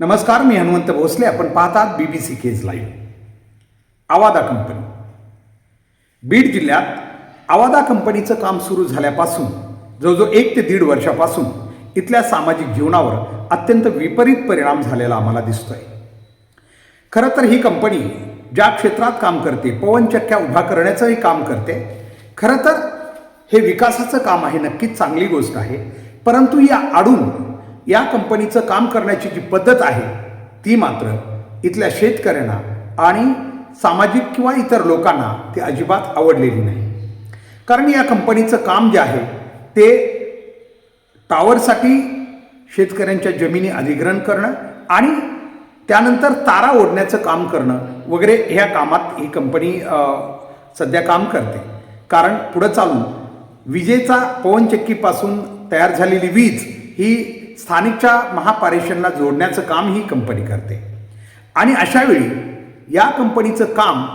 नमस्कार मी हनुमंत भोसले. आपण पाहतात B B C Kaij live Avaada company. Beed जिल्ह्यात आवादा कंपनीचं काम सुरू झाल्यापासून जवळजवळ एक ते दीड वर्षापासून इथल्या सामाजिक जीवनावर अत्यंत विपरीत परिणाम झालेला आम्हाला दिसतोय. खरं तर ही कंपनी ज्या क्षेत्रात काम करते पवनचक्क्या उभा करण्याचंही काम करते. खरं तर हे विकासाचं काम आहे नक्कीच चांगली गोष्ट आहे. परंतु या आडून या कंपनीचं काम करण्याची जी पद्धत आहे ती मात्र इथल्या शेतकऱ्यांना आणि सामाजिक किंवा इतर लोकांना ती अजिबात आवडलेली नाही. कारण या कंपनीचं काम जे आहे ते टावरसाठी शेतकऱ्यांच्या जमिनी अधिग्रहण करणं आणि त्यानंतर तारा ओढण्याचं काम करणं वगैरे ह्या कामात ही कंपनी सध्या काम करते. कारण पुढं चालून विजेचा पवनचक्कीपासून तयार झालेली वीज ही स्थानिकच्या महापारेषणला जोडण्याचं काम ही कंपनी करते. आणि अशावेळी या कंपनीचं काम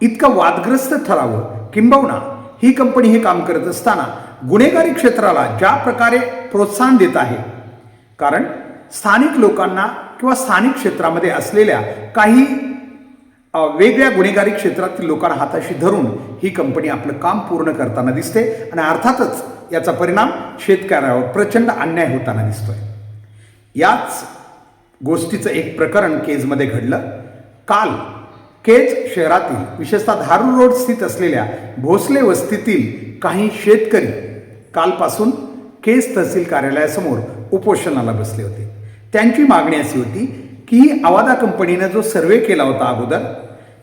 इतकं वादग्रस्त ठरावं किंबहुना ही कंपनी हे काम करत असताना गुन्हेगारी क्षेत्राला ज्या प्रकारे प्रोत्साहन देत आहे कारण स्थानिक लोकांना किंवा स्थानिक क्षेत्रामध्ये असलेल्या काही वेगळ्या गुन्हेगारी क्षेत्रातील लोकांना हाताशी धरून ही कंपनी आपलं काम पूर्ण करताना दिसते आणि अर्थातच याचा परिणाम शेतकऱ्यावर प्रचंड अन्याय होताना दिसतोय. याच गोष्टीचं एक प्रकरण केजमध्ये घडलं. काल केज शहरातील विशेषतः धारूर रोड स्थित असलेल्या भोसले वस्तीतील काही शेतकरी कालपासून केज तहसील कार्यालयासमोर उपोषणाला बसले होते. त्यांची मागणी अशी होती की आवादा कंपनीनं जो सर्वे केला होता अगोदर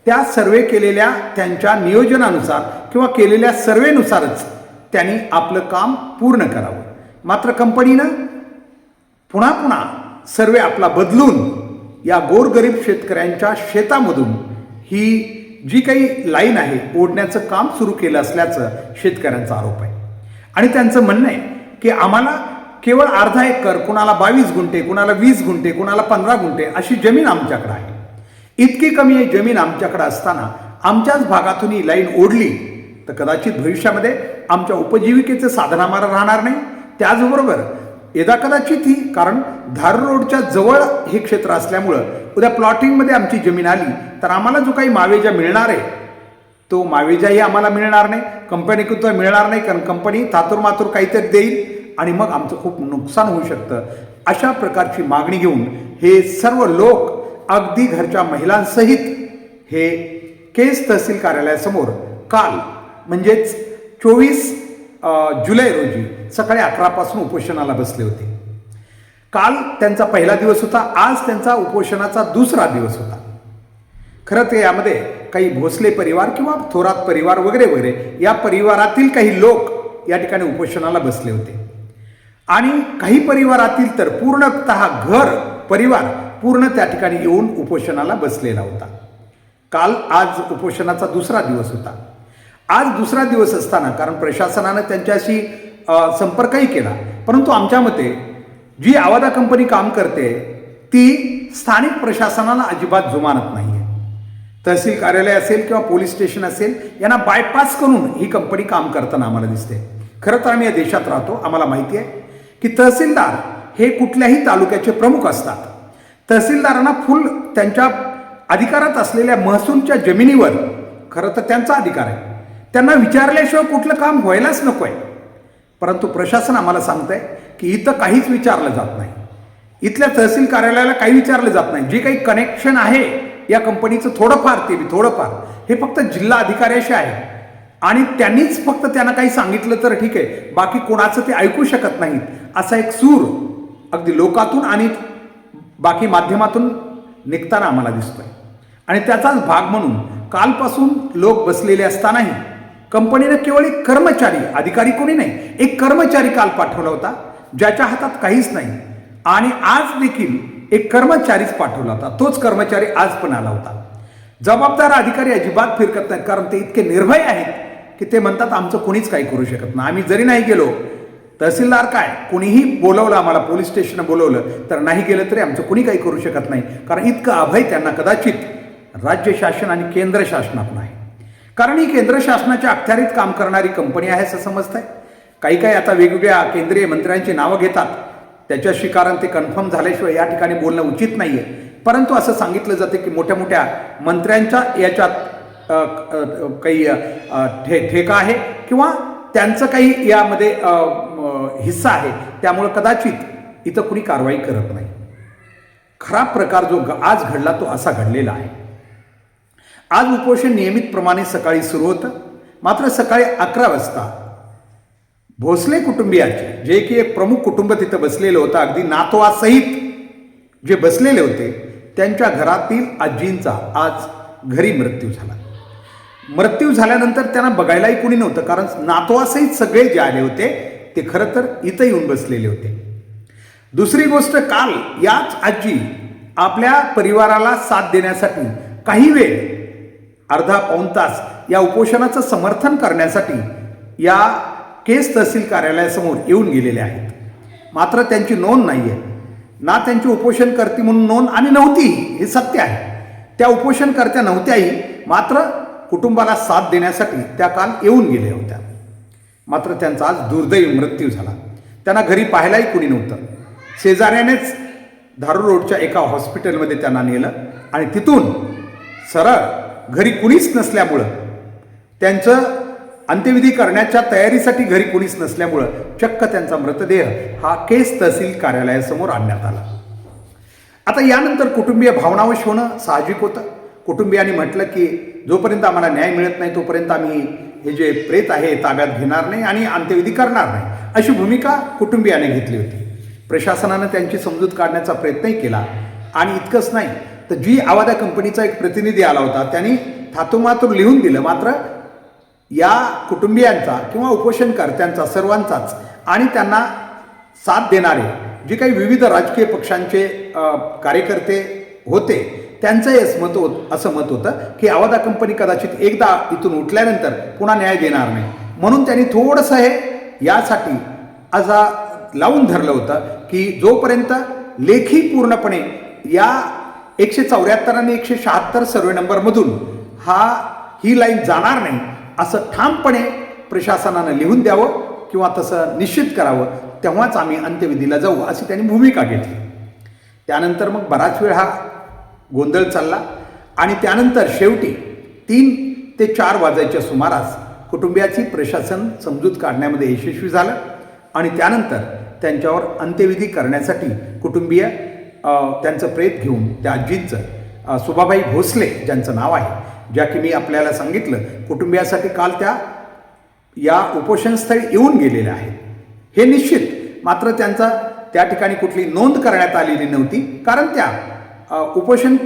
त्या सर्वे केलेल्या त्यांच्या नियोजनानुसार किंवा केलेल्या सर्वेनुसारच त्यांनी आपलं काम पूर्ण करावं. मात्र कंपनीनं पुन्हा पुन्हा सर्वे आपला बदलून या गोरगरीब शेतकऱ्यांच्या शेतामधून ही जी काही लाईन आहे ओढण्याचं काम सुरू केलं असल्याचं शेतकऱ्यांचा आरोप आहे. आणि त्यांचं म्हणणं आहे की आम्हाला केवळ अर्धा एकर कुणाला बावीस गुंठे कुणाला वीस गुंठे कुणाला पंधरा गुंठे अशी जमीन आमच्याकडे आहे. इतकी कमी आहे जमीन आमच्याकडे असताना आमच्याच भागातून ही लाईन ओढली तर कदाचित भविष्यामध्ये आमच्या उपजीविकेचं साधन आम्हाला राहणार नाही. त्याचबरोबर कदाचित ही कारण धारू रोडच्या जवळ हे क्षेत्र असल्यामुळं उद्या प्लॉटिंगमध्ये आमची जमीन आली तर आम्हाला जो काही मावेजा मिळणार आहे तो मावेजाही आम्हाला मिळणार नाही कंपनीकडून मिळणार नाही कारण कंपनी तातूर मातूर काहीतरी देईल आणि मग आमचं खूप नुकसान होऊ शकतं. अशा प्रकारची मागणी घेऊन हे सर्व लोक अगदी घरच्या महिलांसहित हे केस तहसील कार्यालयासमोर काल म्हणजेच चोवीस जुलै रोजी सकाळी अकरापासून उपोषणाला बसले होते. काल त्यांचा पहिला दिवस होता आज त्यांचा उपोषणाचा दुसरा दिवस होता. खरं तर यामध्ये काही भोसले परिवार किंवा थोरात परिवार वगैरे वगैरे या परिवारातील काही लोक या ठिकाणी उपोषणाला बसले होते. आणि काही परिवारातील तर पूर्णतः घर परिवार पूर्ण त्या ठिकाणी येऊन उपोषणाला बसलेला होता. काल आज उपोषणाचा दुसरा दिवस होता. आज दुसरा दिवस असताना कारण प्रशासनानं त्यांच्याशी संपर्कही केला. परंतु आमच्या मते जी आवादा कंपनी काम करते ती स्थानिक प्रशासनाला अजिबात जुमानत नाही आहे तहसील कार्यालय असेल किंवा पोलीस स्टेशन असेल यांना बायपास करून ही कंपनी काम करताना आम्हाला दिसते. खरं तर आम्ही या देशात राहतो आम्हाला माहिती आहे की तहसीलदार हे कुठल्याही तालुक्याचे प्रमुख असतात. तहसीलदारांना फुल त्यांच्या अधिकारात असलेल्या महसूलच्या जमिनीवर खरं तर त्यांचा अधिकार आहे. त्यांना विचारल्याशिवाय कुठलं काम व्हायलाच नको आहे परंतु प्रशासन आम्हाला सांगतंय की इथं काहीच विचारलं जात नाही. इथल्या तहसील कार्यालयाला काही विचारलं जात नाही. जे काही कनेक्शन आहे या कंपनीचं थोडंफार ते मी थोडंफार. हे फक्त जिल्हा अधिकाऱ्याशी आहे आणि त्यांनीच फक्त त्यांना काही सांगितलं तर ठीक आहे. बाकी कोणाचं ते ऐकू शकत नाहीत. असा एक सूर अगदी लोकातून आणि बाकी माध्यमातून निघताना आम्हाला दिसतोय. आणि त्याचाच भाग म्हणून कालपासून लोक बसलेले असतानाही कंपनीनं केवळ एक कर्मचारी अधिकारी कोणी नाही एक कर्मचारी काल पाठवला होता ज्याच्या हातात काहीच नाही. आणि आज देखील एक कर्मचारीच पाठवला होता. तोच कर्मचारी आज पण आला होता. जबाबदार अधिकारी अजिबात फिरकत नाहीत कारण ते इतके निर्भय आहेत की ते म्हणतात आमचं कोणीच काही करू शकत नाही. आम्ही जरी नाही गेलो तहसीलदार काय? कोणीही बोलवलं आम्हाला पोलीस स्टेशन बोलवलं तर नाही गेलं तरी आमचं कोणी काही करू शकत नाही. कारण इतकं अभय त्यांना कदाचित राज्य शासन आणि केंद्र शासनात आहे. कारण ही केंद्र शासनाच्या अखत्यारीत काम करणारी कंपनी आहे असं समजतंय. काही काही आता वेगवेगळ्या केंद्रीय मंत्र्यांची नावं घेतात. त्याच्याशी कारण ते कन्फर्म झाल्याशिवाय या ठिकाणी बोलणं उचित नाही आहे परंतु असं सांगितलं जाते की मोठ्या मोठ्या मंत्र्यांच्या याच्यात काही ठे ठेका आहे किंवा त्यांचं काही यामध्ये हिस्सा आहे. त्यामुळं कदाचित इथं कुणी कारवाई करत नाही. खराब प्रकार जो आज घडला तो असा घडलेला आहे. आज उपोषण नियमितप्रमाणे सकाळी सुरू होतं. मात्र सकाळी अकरा वाजता भोसले कुटुंबियाचे जे की एक प्रमुख कुटुंब तिथं बसलेलं होतं अगदी नातवासहित जे बसलेले होते त्यांच्या घरातील आजींचा आज घरी मृत्यू झाला. मृत्यू झाल्यानंतर त्यांना बघायलाही कुणी नव्हतं कारण नातवासहित सगळे जे आले होते ते खरं तर इथं येऊन बसलेले होते. दुसरी गोष्ट काल याच आजी आपल्या परिवाराला साथ देण्यासाठी काही वेळ अर्धा पाऊण तास या उपोषणाचं समर्थन करण्यासाठी या केस तहसील कार्यालयासमोर येऊन गेलेले आहेत. मात्र त्यांची नोंद नाही आहे ना त्यांची उपोषण करती म्हणून नोंद आणि नव्हती हे सत्य आहे. त्या उपोषणकर्त्या नव्हत्याही मात्र कुटुंबाला साथ देण्यासाठी त्या काल येऊन गेल्या होत्या. मात्र त्यांचा आज दुर्दैवी मृत्यू झाला. त्यांना घरी पाहायलाही कुणी नव्हतं. शेजाऱ्यानेच धारू रोडच्या एका हॉस्पिटलमध्ये त्यांना नेलं आणि तिथून सरळ घरी कुणीच नसल्यामुळं त्यांचं अंत्यविधी करण्याच्या तयारीसाठी घरी कुणीच नसल्यामुळं चक्क त्यांचा मृतदेह हा केस तहसील कार्यालयासमोर आणण्यात आला. आता यानंतर कुटुंबीय भावनावश होणं साहजिक होतं. कुटुंबियांनी म्हटलं की जोपर्यंत आम्हाला न्याय मिळत नाही तोपर्यंत आम्ही हे जे प्रेत आहे ताब्यात घेणार नाही आणि अंत्यविधी करणार नाही अशी भूमिका कुटुंबियाने घेतली होती. प्रशासनानं त्यांची समजूत काढण्याचा प्रयत्नही केला आणि इतकंच नाही तर जी आवादा कंपनीचा एक प्रतिनिधी आला होता त्यांनी थातोमातूर लिहून दिलं. मात्र या कुटुंबियांचा किंवा उपोषणकर्त्यांचा सर्वांचाच आणि त्यांना साथ देणारे जे काही विविध राजकीय पक्षांचे कार्यकर्ते होते त्यांचंही असं मत होत असं मत होतं की आवादा कंपनी कदाचित एकदा इथून उठल्यानंतर पुन्हा न्याय देणार नाही. म्हणून त्यांनी थोडंसं हे यासाठी असा लावून धरलं होतं की जोपर्यंत लेखी पूर्णपणे या एकशे चौऱ्याहत्तर आणि एकशे शहात्तर सर्वे नंबरमधून हा ही लाईन जाणार नाही असं ठामपणे प्रशासनानं लिहून द्यावं किंवा तसं निश्चित करावं तेव्हाच आम्ही अंत्यविधीला जाऊ अशी त्यांनी भूमिका घेतली. त्यानंतर मग बराच वेळ हा गोंधळ चालला आणि त्यानंतर शेवटी तीन ते चार वाजायच्या सुमारास कुटुंबियाची प्रशासन समजूत काढण्यामध्ये यशस्वी झालं आणि त्यानंतर त्यांच्यावर अंत्यविधी करण्यासाठी कुटुंबीय त्यांचं प्रेत घेऊन त्या आजींचं सुभाबाई भोसले ज्यांचं नाव आहे ज्या की मी आपल्याला सांगितलं कुटुंबियासाठी काल त्या या उपोषणस्थळी येऊन गेलेल्या आहेत. हे निश्चित मात्र त्यांचा त्या ठिकाणी कुठली नोंद करण्यात आलेली नव्हती कारण त्या उपोषण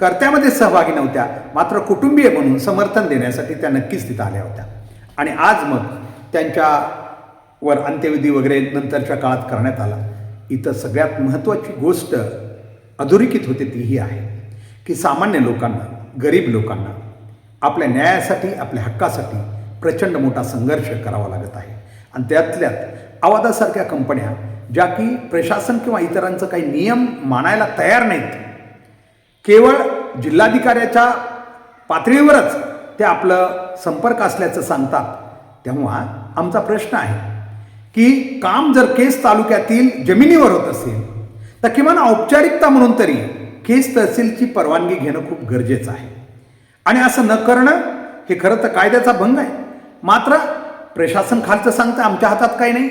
कर्त्यामध्ये सहभागी नव्हत्या मात्र कुटुंबीय म्हणून समर्थन देण्यासाठी त्या नक्कीच तिथं आल्या होत्या. आणि आज मग त्यांच्यावर अंत्यविधी वगैरे नंतरच्या काळात करण्यात आला. इथं सगळ्यात महत्त्वाची गोष्ट अधोरेखित होते ती ही आहे की सामान्य लोकांना गरीब लोकांना आपल्या न्यायासाठी आपल्या हक्कासाठी प्रचंड मोठा संघर्ष करावा लागत आहे. आणि त्यातल्यात आवादासारख्या कंपन्या ज्या की प्रशासन किंवा इतरांचं काही नियम मानायला तयार नाहीत केवळ जिल्हाधिकाऱ्याच्या पातळीवरच ते आपलं संपर्क असल्याचं सांगतात तेव्हा आमचा प्रश्न आहे की काम जर केस तालुक्यातील जमिनीवर होत असेल तर किमान औपचारिकता म्हणून तरी केस तहसीलची परवानगी घेणं खूप गरजेचं आहे. आणि असं न करणं हे खरं तर कायद्याचा भंग आहे. मात्र प्रशासन खालचं सांगतं आमच्या हातात काही नाही.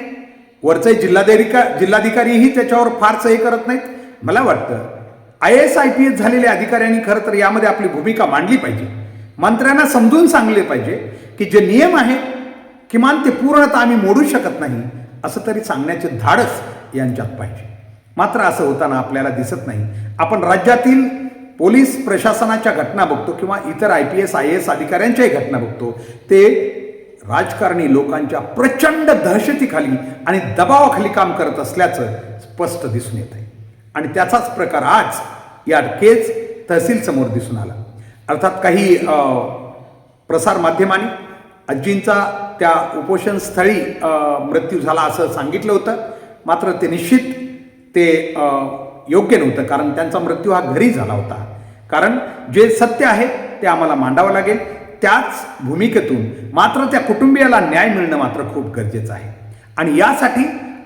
वरचे जिल्हाधिका जिल्हाधिकारीही त्याच्यावर फारसं हे करत नाहीत. मला वाटतं I S I P S झालेल्या अधिकाऱ्यांनी खरं तर यामध्ये आपली भूमिका मांडली पाहिजे. मंत्र्यांना समजून सांगले पाहिजे की जे नियम आहेत किमान ते पूर्णतः आम्ही मोडू शकत नाही असं तरी सांगण्याचे धाडस यांच्यात पाहिजे. मात्र असं होताना आपल्याला दिसत नाही. आपण राज्यातील पोलीस प्रशासनाच्या घटना बघतो किंवा इतर I P S I S अधिकाऱ्यांच्याही घटना बघतो ते राजकारणी लोकांच्या प्रचंड दहशतीखाली आणि दबावाखाली काम करत असल्याचं स्पष्ट दिसून येत आहे. आणि त्याचाच प्रकार आज या केज तहसील समोर दिसून आला. अर्थात काही अ, प्रसारमाध्यमांनी आजींचा त्या उपोषणस्थळी मृत्यू झाला असं सांगितलं होतं. मात्र ते निश्चित ते योग्य नव्हतं कारण त्यांचा मृत्यू हा घरी झाला होता. कारण जे सत्य आहे ते आम्हाला मांडावं लागेल. त्याच भूमिकेतून मात्र त्या कुटुंबियाला न्याय मिळणं मात्र खूप गरजेचं आहे. आणि यासाठी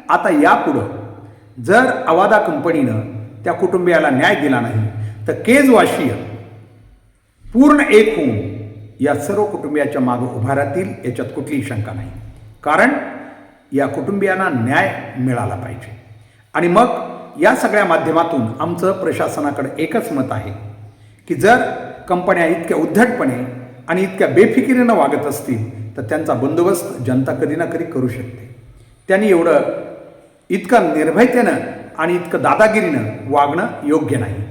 आता यापुढं जर अवादा कंपनीनं त्या कुटुंबियाला न्याय दिला नाही तर केजवाशीय पूर्ण एक होऊन या सर्व कुटुंबियाच्या मागं उभा राहतील याच्यात कुठलीही शंका नाही. कारण या कुटुंबियांना न्याय मिळाला पाहिजे. आणि मग या सगळ्या माध्यमातून आमचं प्रशासनाकडे एकच मत आहे की जर कंपन्या इतक्या उद्धटपणे आणि इतक्या बेफिकिरीनं वागत असतील तर त्यांचा बंदोबस्त जनता कधी ना कधी करू शकते. त्यांनी एवढं इतकं निर्भयतेनं आणि इतकं दादागिरीनं वागणं योग्य नाही.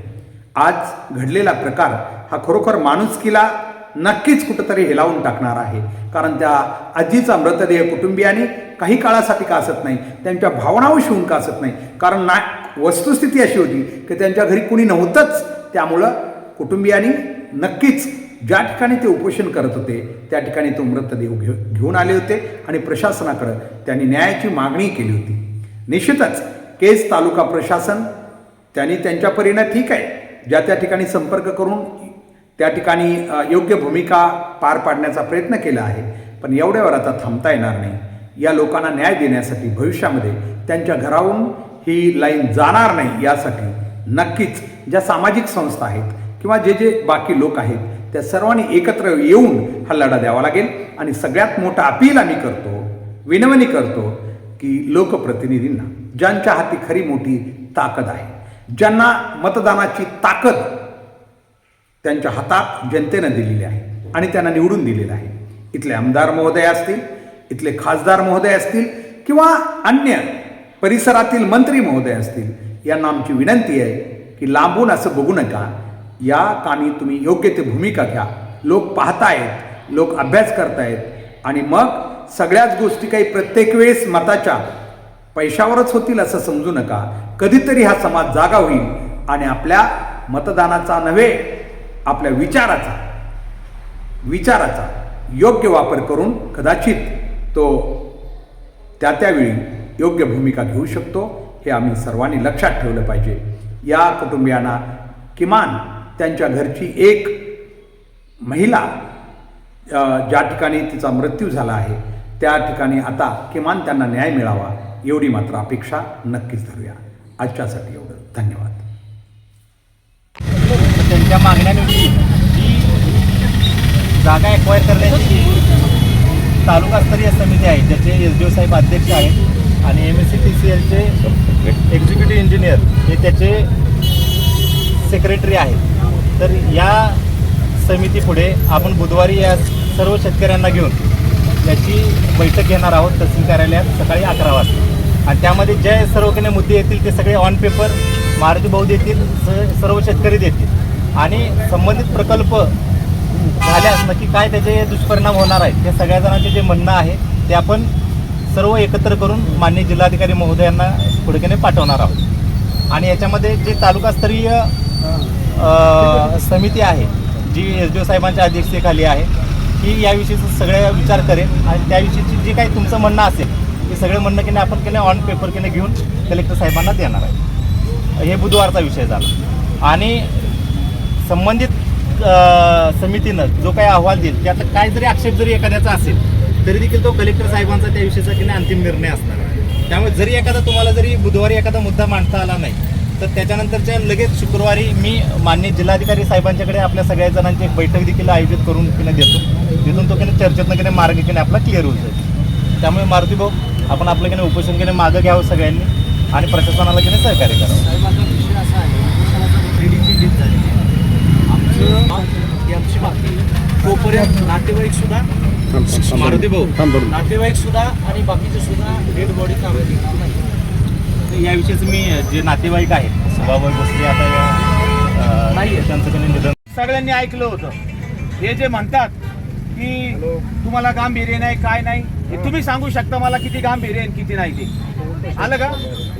आज घडलेला प्रकार हा खरोखर माणुसकीला नक्कीच कुठंतरी हेलावून टाकणार आहे. कारण त्या आजीचा मृतदेह कुटुंबियाने काही काळासाठी का असत नाही त्यांच्या भावनावर शिवून का असत नाही. कारण ना वस्तुस्थिती अशी होती की त्यांच्या घरी कुणी नव्हतंच. त्यामुळं कुटुंबियांनी नक्कीच ज्या ठिकाणी ते उपोषण करत होते त्या ठिकाणी तो मृतदेह घेऊ घेऊन आले होते आणि प्रशासनाकडं त्यांनी न्यायाची मागणी केली होती. निश्चितच केस तालुका प्रशासन त्यांनी त्यांच्या परीनं ठीक आहे ज्या त्या ठिकाणी संपर्क करून त्या ठिकाणी योग्य भूमिका पार पाडण्याचा प्रयत्न केला आहे. पण एवढ्यावर आता थांबता येणार नाही. या लोकांना न्याय देण्यासाठी भविष्यामध्ये त्यांच्या घराहून ही लाईन जाणार नाही यासाठी नक्कीच ज्या सामाजिक संस्था आहेत किंवा जे जे बाकी लोक आहेत त्या सर्वांनी एकत्र येऊन हा लढा द्यावा लागेल. आणि सगळ्यात मोठा अपील आम्ही करतो विनवणी करतो की लोकप्रतिनिधींना ज्यांच्या हाती खरी मोठी ताकद आहे ज्यांना मतदानाची ताकद त्यांच्या हातात जनतेनं दिलेली आहे आणि त्यांना निवडून दिलेलं आहे. इथले आमदार महोदय असतील इथले खासदार महोदय असतील किंवा अन्य परिसरातील मंत्री महोदय असतील यांना आमची विनंती आहे की लांबून असं बघू नका. या कामी तुम्ही योग्य ते भूमिका घ्या. लोक पाहतायत लोक अभ्यास करतायत आणि मग सगळ्याच गोष्टी काही प्रत्येक वेळेस मताच्या पैशावरच होतील असं समजू नका. कधीतरी हा समाज जागा होईल आणि आपल्या मतदानाचा नव्हे आपल्या विचाराचा विचाराचा योग्य वापर करून कदाचित तो त्या त्यावेळी योग्य भूमिका घेऊ शकतो हे आम्ही सर्वांनी लक्षात ठेवलं पाहिजे. या कुटुंबियांना किमान त्यांच्या घरची एक महिला ज्या ठिकाणी तिचा मृत्यू झाला आहे त्या ठिकाणी आता किमान त्यांना न्याय मिळावा एवढी मात्र अपेक्षा नक्कीच धरूया. आजच्यासाठी एवढं. धन्यवाद. त्यांच्या मागण्यानुसार जी जागा एक्वायर करण्याची तालुकास्तरीय समिती आहे ज्याचे एस डी ओ साहेब अध्यक्ष आहेत आणि M S C T C एलचे एक्झिक्युटिव्ह इंजिनियर हे त्याचे सेक्रेटरी आहेत. तर या समितीपुढे आपण बुधवारी या सर्व शेतकऱ्यांना घेऊन याची बैठक घेणार आहोत तहसील कार्यालयात सकाळी अकरा वाजता. आणि त्यामध्ये जे सर्व काही मुद्दे येतील ते सगळे ऑन पेपर मारुती भाऊ देतील स- सर्व शेतकरी देतील. आणि संबंधित प्रकल्प झाल्यास नक्की काय त्याचे दुष्परिणाम होणार आहेत त्या सगळ्या जणांचे जे म्हणणं आहे ते आपण सर्व एकत्र करून मान्य जिल्हाधिकारी महोदयांना पुढेकडे पाठवणार आहोत. आणि याच्यामध्ये जे तालुकास्तरीय समिती आहे जी एस डी ओ साहेबांच्या अध्यक्षतेखाली आहे ही याविषयीचं सगळे विचार करेल आणि त्याविषयीची जे काही तुमचं म्हणणं असेल ते सगळे म्हणणं की नाही आपण केलं ऑन पेपर केलं घेऊन कलेक्टर साहेबांना देणार आहे. हे बुधवारचा विषय झाला. आणि संबंधित समितीनं जो काही अहवाल देईल त्यात काय जरी आक्षेप जरी एखाद्याचा असेल तरी देखील तो कलेक्टर साहेबांचा त्या विषयाचा की नाही अंतिम निर्णय असणार आहे. त्यामुळे जरी एखादा तुम्हाला जरी बुधवारी एखादा मुद्दा मांडता आला नाही तर त्याच्यानंतरच्या लगेच शुक्रवारी मी मान्य जिल्हाधिकारी साहेबांच्याकडे आपल्या सगळ्या जणांची एक बैठक देखील आयोजित करून किने देतो. तिथून तो किने चर्चेतनं किने मार्ग किने आपला क्लिअर होऊन जाईल. त्यामुळे मारुती भाऊ आपण आपलं किने उपोषण किने मागं घ्यावं सगळ्यांनी आणि प्रशासनाला किने सहकार्य करावं. आमचं ही बाकी तोपर्यंत नातेवाईक सुद्धा मारुती भाऊ नातेवाईक सुद्धा आणि बाकीचे सुद्धा डेड बॉडी नाही याविषयीच मी जे नातेवाईक आहेत सभाभाई बसले आता या अ, त्यांचं काही निधन सगळ्यांनी ऐकलं होतं. हे जे म्हणतात की तुम्हाला गांभीर्य नाही काय नाही हे तुम्ही सांगू शकता मला किती गांभीर्य आहे आणि किती नाही ते. आलं का?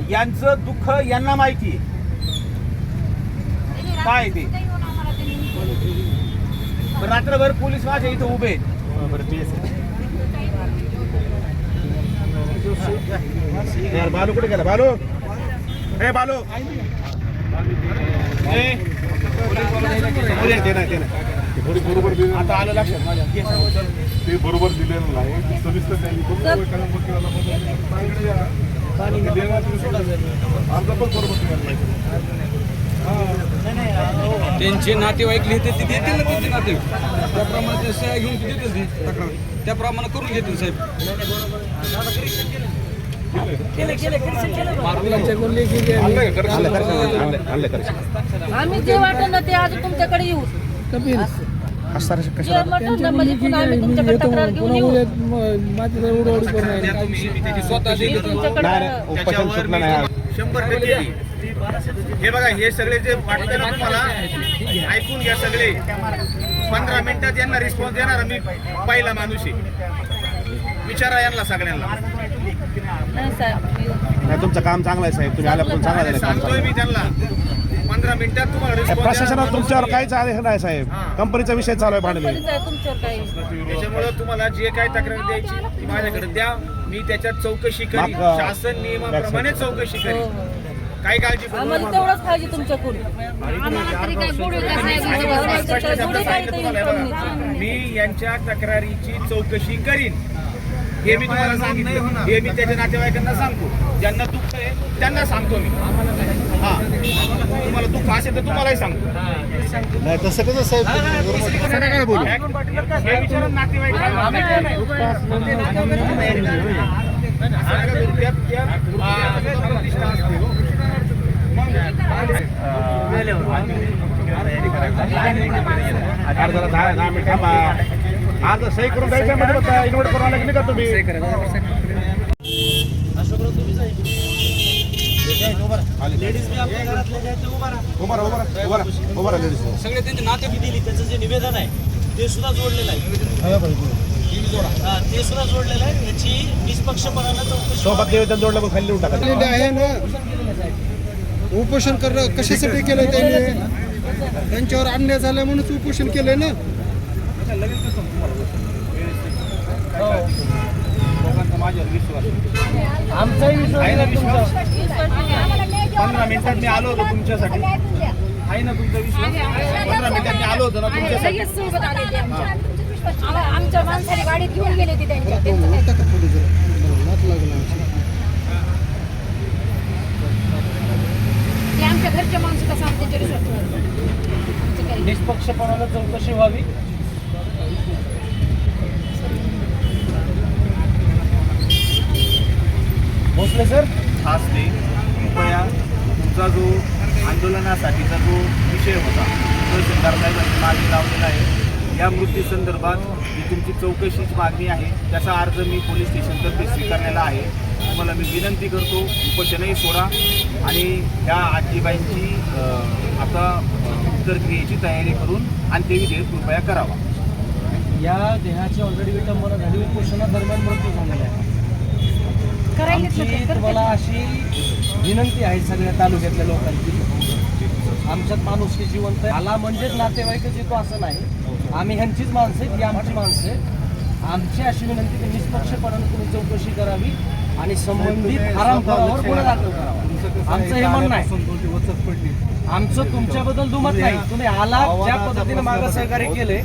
यांचं दुःख यांना माहिती आहे. काय ते? रात्रभर पोलीस माझ्या इथं उभे यार बालू कुठे गेला? बालू? हे बालू! आता आलं लक्षात माझ्या. ते बरोबर दिलेलं नाही. सविस्तर त्यांनी बरोबर. त्यांचे नातेवाईक लिहिते ते देतील ना त्यांचे नातेवाईक. त्याप्रमाणे ते सह्या घेऊन ते देतील ते तक्रार. त्याप्रमाणे करून घेतील साहेब. आम्ही जे वाटलं ना ते आज तुमच्याकडे येऊ. असं. जे म्हटलं ना म्हणजे पुन्हा आम्ही तुमच्याकडे तक्रार घेऊन येऊ. स्वतः तुमच्याकडे त्याच्यावर मी शंभर टक्के. हे बघा हे सगळे जे वाटतं ना तुम्हाला ऐकून घ्या सगळे. पंधरा मिनिटात यांना रिस्पॉन्स देणार मी पहिला माणूस आहे. विचारा यांना सगळ्यांना. तुमचं काम चांगलं आहे साहेब. तुम्ही आल्यापासून चांगलं झालं काम सांगतोय मी त्यांना. पंधरा मिनिटात तुम्हाला रिस्पॉन्स प्रशासनात तुमच्यावर काहीच आदेश नाही साहेब. कंपनीचा विषय चालू आहे भांडणे कंपनीचं आहे तुमच्यावर काही त्याच्यामुळं तुम्हाला जे काय तक्रार द्यायची ती माझ्याकडे द्या. मी त्याच्यात चौकशी करीन. माग- शासन नियमाप्रमाणे चौकशी हो, हो. काही काळजी आम्हाला. तेवढंच पाहिजे तुमच्याकडून हे. मी यांच्या तक्रारीची चौकशी करीन हे मी तुम्हाला सांगितलं हे मी त्याच्या नातेवाईकांना सांगतो ज्यांना दुःख आहे त्यांना सांगतो मी हा तुम्हाला दुःख असेल तर तुम्हालाही सांगतो नाही तसं कसं साहेब काय बोलू हे विचारा नातेवाईकांना दहा मिनिट थांबा आज सही करून द्यायचं मध्ये बघा इन्व्हर्ट करून आला की नाही का तुम्ही सगळे त्यांचे नाते बी दिली त्याचं जे निवेदन आहे ते सुद्धा जोडलेलं आहे ते सुद्धा जोडलेलं आहे याची निष्पक्षपणानं चौकशी सोबत निवेदन जोडलं मग खाली टाका आहे ना उपोषण कर कशासाठी केलं त्यांनी? त्यांच्यावर अन्याय झाला म्हणूनच उपोषण केलंय ना. आमचाही विश्वास पंधरा मिनिटात मी आलो होतो तुमच्यासाठी. आहे ना तुमचा विश्वास पंधरा मिनिटात मी आलो होतो ना तुमच्यासाठी. आमच्या आम- आमच्या माणसाने गाडीत घेऊन गेले ते त्यांच्या त्यांचं काही- आता का पुढे जरा बरं, नात लागला आमच्या. ते आमच्या घरच्या माणसं कसं आमच्या तरी आमचं काही चौकशी व्हावी. भोसले सर? खास ते कृपया तुमचा जो आंदोलनासाठीचा जो विषय होता तो साहेबांनी मागणी लावलेला आहे या मृत्यूसंदर्भात मी तुमची चौकशीची मागणी आहे त्याचा अर्ज मी पोलीस स्टेशनतर्फे स्वीकारलेला आहे. तुम्हाला मी विनंती करतो उपोषणही सोडा आणि ह्या आजीबाईंची आता अ, उत्तरक्रियेची तयारी करून अंत्यविधी कृपया करावा. या देहाची ऑलरेडी विटंबना झाली उपोषणादरम्यान मृत्यू झालेला आहे. आमची नको, तुम्हाला अशी विनंती आहे सगळ्या तालुक्यातल्या लोकांची. आमच्यात माणूस की जिवंत आहे. आला म्हणजेच नातेवाईकच येतो असं नाही. आम्ही ह्यांचीच माणसं आहेत ही आमची माणसं आहेत. आमची अशी विनंती की निष्पक्षपणाने तुम्ही चौकशी करावी आणि संबंधित हरामखोरावर गुन्हा दाखल करावा. आमचं हे म्हणणं आहे. आमचं तुमच्याबद्दल दुमत नाही. तुम्ही आला ज्या पद्धतीने मागं सहकार्य केले